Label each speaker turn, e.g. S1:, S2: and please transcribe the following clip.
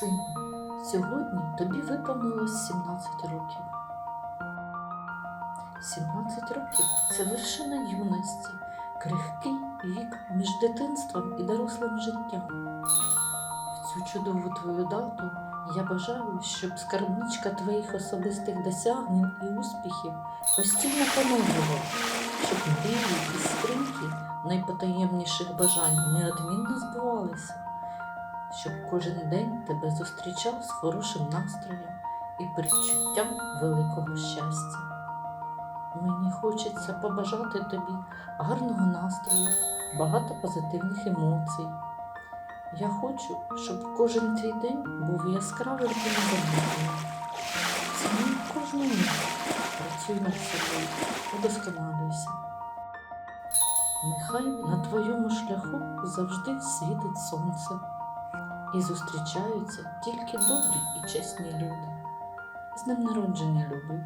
S1: Сину, сьогодні тобі виповнилось 17 років. 17 років це вершина юності, крихкий вік між дитинством і дорослим життям. В цю чудову твою дату я бажаю, щоб скарбничка твоїх особистих досягнень і успіхів постійно поновлювала, щоб мрії і скриньки найпотаємніших бажань неодмінно збувалися, щоб кожен день тебе зустрічав з хорошим настроєм і передчуттям великого щастя. Мені хочеться побажати тобі гарного настрою, багато позитивних емоцій. Я хочу, щоб кожен твій день був яскравим і незабутнім. Цінуй кожну мить, працюй над собою, удосконалюйся. Нехай на твоєму шляху завжди світить сонце і зустрічаються тільки добрі і чесні люди. З днем народження, любий!